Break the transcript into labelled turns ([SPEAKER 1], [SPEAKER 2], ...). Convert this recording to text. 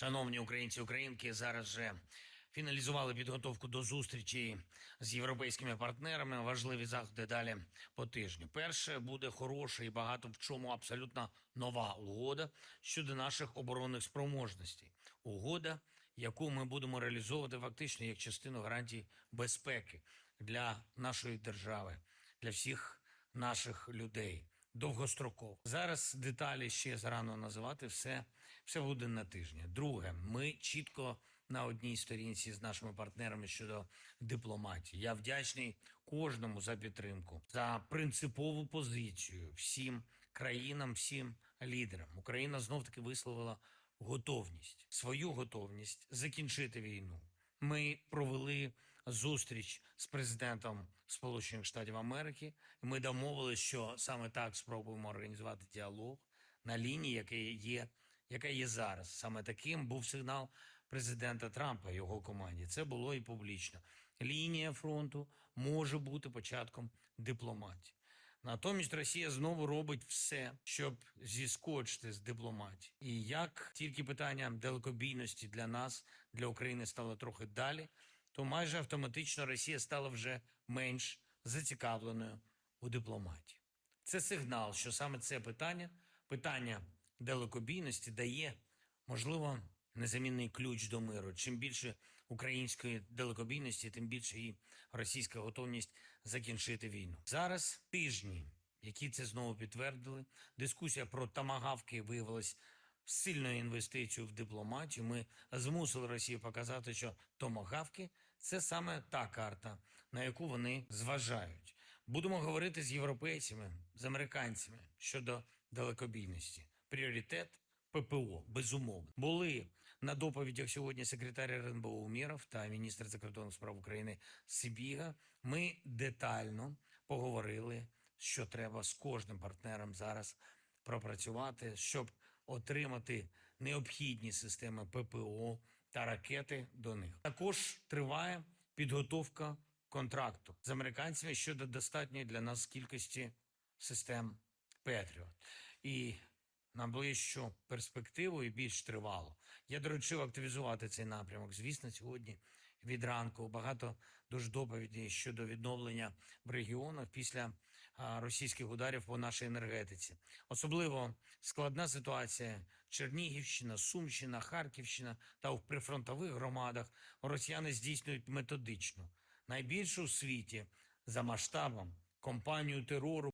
[SPEAKER 1] Шановні українці, українки, зараз же фіналізували підготовку до зустрічі з європейськими партнерами. Важливі заходи далі по тижню. Перше буде хороша і багато в чому абсолютно нова угода щодо наших оборонних спроможностей. Угода, яку ми будемо реалізовувати фактично як частину гарантій безпеки для нашої держави, для всіх наших людей. Довгостроково зараз деталі ще зарано називати все, все буде на тижні. Друге, ми чітко на одній сторінці з нашими партнерами щодо дипломатії. Я вдячний кожному за підтримку, за принципову позицію всім країнам, всім лідерам. Україна знов таки висловила готовність, свою готовність закінчити війну. Ми провели зустріч з президентом Сполучених Штатів Америки. Ми домовилися, що саме так спробуємо організувати діалог на лінії, яка є, яка є зараз. Саме таким був сигнал президента Трампа його команді. Це було і публічно. Лінія фронту може бути початком дипломатії. Натомість Росія знову робить все, щоб зіскочити з дипломатії. І як тільки питання далекобійності для нас, для України стало трохи далі, то майже автоматично Росія стала вже менш зацікавленою у дипломатії. Це сигнал, що саме це питання, питання далекобійності, дає, можливо, незамінний ключ до миру. Чим більше української далекобійності, тим більше і російська готовність закінчити війну. Зараз тижні, які це знову підтвердили. Дискусія про тамагавки виявилась сильною інвестицією в дипломатію. Ми змусили Росію показати, що томагавки це саме та карта, на яку вони зважають. Будемо говорити з європейцями, з американцями щодо далекобійності. Пріоритет ППО, безумовно. Були на доповідях сьогодні секретар РНБО Умєров та міністр закордонних справ України Сибіга. Ми детально поговорили, що треба з кожним партнером зараз пропрацювати, щоб отримати необхідні системи ППО та ракети до них. Також триває підготовка контракту з американцями щодо достатньої для нас кількості систем Петріот. І на ближчу перспективу і більш тривало. Я доручив активізувати цей напрямок. Звісно, сьогодні від ранку багато дуже доповідей щодо відновлення в регіонах після російських ударів по нашій енергетиці. Особливо складна ситуація Чернігівщина, Сумщина, Харківщина та в прифронтових громадах росіяни здійснюють методично найбільшу у світі за масштабом компанію терору.